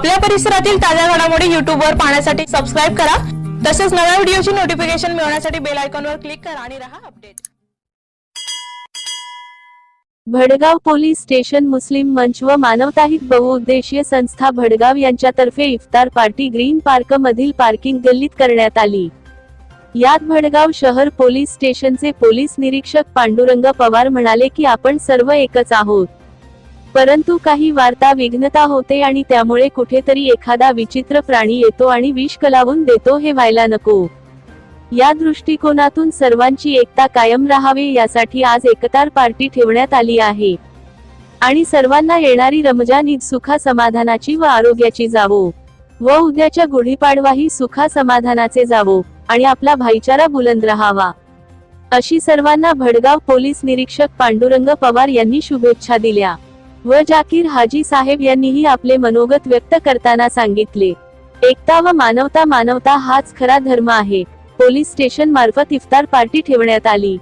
आपल्या परिसरातील ताज्या घडामोडी YouTube वर पाहण्यासाठी सबस्क्राईब करा. तसेच नव्या व्हिडिओची नोटिफिकेशन मिळवण्यासाठी बेल आयकॉनवर क्लिक करा आणि रहा अपडेट भडगाव पोलीस स्टेशन मुस्लिम मंच व मानवताहित बहुउद्देशीय संस्था भडगाव यांच्यातर्फे इफ्तार पार्टी ग्रीन पार्क मधील पार्किंग गल्लीत करण्यात आली. यात भडगाव शहर पोलीस स्टेशनचे पोलीस निरीक्षक पांडुरंग पवार म्हणाले की आपण सर्व एकच आहोत. परंतु काही वार्ता विघ्नता होते आणि त्यामुळे कुठेतरी एखादा विचित्र प्राणी येतो आणि विष कलावून देतो हे व्हायला नको. या दृष्टिकोनातून सर्वांची एकता कायम राहावी यासाठी आज एकतार पार्टी ठेवण्यात आली आहे. आणि सर्वांना येणारी रमजान ईद सुखा समाधानाची व आरोग्याची जावो. व उद्याच्या गुढीपाडवाही सुखा समाधानाचे जावो आणि आपला भाईचारा बुलंद राहावा. अशी सर्वांना भडगाव पोलीस निरीक्षक पांडुरंग पवार यांनी शुभेच्छा दिल्या. व जाकीर हाजी साहेब यांनीही आपले मनोगत व्यक्त करताना सांगितले. एकता व मानवता मानवता हाच खरा धर्म आहे. पोलीस स्टेशन मार्फत इफ्तार पार्टी ठेवण्यात आली.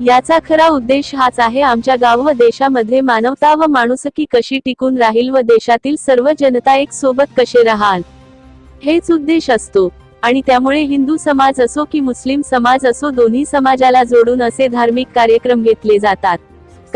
याचा खरा उद्देश हाच आहे आमच्या गाव व देशामध्ये मानवता व माणुसकी कशी टिकून राहील व देशातील सर्व जनता एक सोबत कसे राहाल? हेच उद्देश असतो. आणि त्यामुळे हिंदू समाज असो की मुस्लिम समाज असो दोन्ही समाजाला जोडून असे धार्मिक कार्यक्रम घेतले जातात.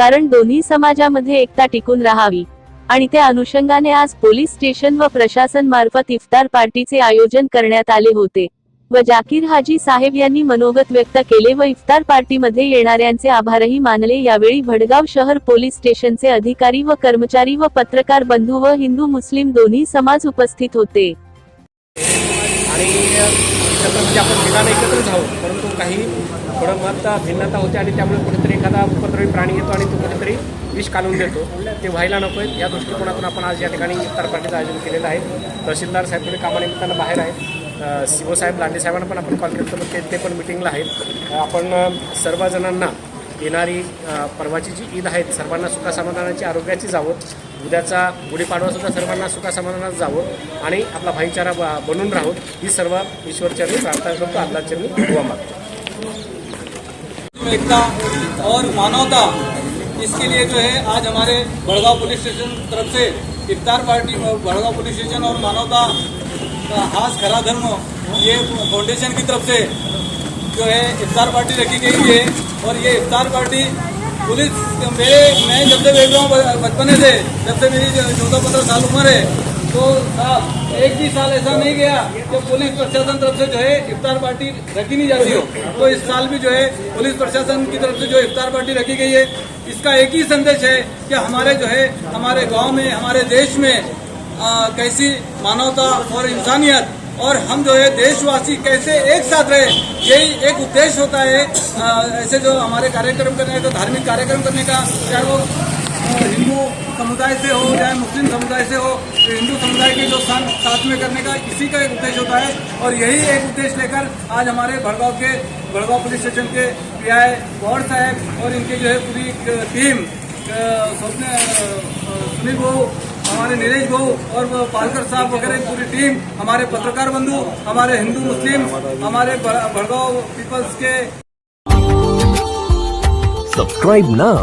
कारण दोन्ही समाजामध्ये एकता टिकून राहावी. आणि त्या अनुषंगाने आज पोलीस स्टेशन व प्रशासन मार्फत इफ्तार पार्टीचे आयोजन करण्यात आले होते. व जाकीर हाजी साहेब यांनी मनोगत व्यक्त केले व इफ्तार पार्टीमध्ये येणाऱ्यांचे आभारही मानले. यावेळी भडगाव शहर पोलीस स्टेशनचे अधिकारी व कर्मचारी व पत्रकार बंधू व हिंदू मुस्लिम दोन्ही समाज उपस्थित होते. आणि काही थोडं मत भिन्नता होते आणि त्यामुळे कुठेतरी एखादा उपद्रवी प्राणी येतो आणि तो कुठेतरी विष काढून देतो. ते व्हायला नको या दृष्टिकोनातून आपण आज या ठिकाणी इफ्तार पार्टीचं आयोजन केलेलं आहे. तहसीलदार साहेब थोडे कामानिमित्तानं बाहेर आहेत. सी साहेब लांडे साहेबांना पण आपण कॉल केलं ते ते पण मिटिंगला आहेत. आपण सर्वजणांना येणारी परवाची जी ईद आहेत सर्वांना सुखासमाधानाची आरोग्याची जावं. उद्याचा गुढीपाडवासुद्धा सर्वांना सुखासमाधानात जावं आणि आपला भाईचारा ब- बनून राहून ही सर्व ईश्वरचरणी प्रार्थना करतो. अल्लाचरणी दुवा मागतो. एकता और मानवता, इसके लिए जो है आज हमारे बड़गांव पुलिस स्टेशन तरफ़ से इफ्तार पार्टी बड़गांव पुलिस स्टेशन और मानवता हास खरा धर्म, ये फाउंडेशन की तरफ़ से जो है इफ्तार पार्टी रखी गई है। और ये इफ्तार पार्टी पुलिस मेरे मैं जब से देख रहा हूँ, बचपने से, जब से मेरी चौदह पंद्रह साल उम्र है तो साहब एक भी साल ऐसा नहीं गया कि पुलिस प्रशासन तरफ़ से जो है इफ्तार पार्टी रखी नहीं जाती हो। तो इस साल भी जो है पुलिस प्रशासन की तरफ़ से जो इफ्तार पार्टी रखी गई है। इसका एक ही संदेश है कि हमारे जो है हमारे गाँव में हमारे देश में आ, कैसी मानवता और इंसानियत और हम जो है देशवासी कैसे एक साथ रहे यही एक उद्देश्य होता है आ, ऐसे जो हमारे कार्यक्रम करने का धार्मिक कार्यक्रम करने का चाहे वो हिंदू समुदाय से हो, चाहे मुस्लिम समुदाय से हो, हिंदू समुदाय के जो सन साथ में करने का इसी का एक उद्देश्य होता है और यही एक उद्देश्य लेकर आज हमारे भड़गांव के, भड़गांव पुलिस स्टेशन के पीआई गौर साहब और इनके जो है पूरी टीम सुनील बहू, हमारे नीलेश बहू और पालकर साहब वगैरह पूरी टीम, हमारे पत्रकार बंधु, हमारे हिंदू मुस्लिम, हमारे भड़गांव पीपल्स के। Subscribe now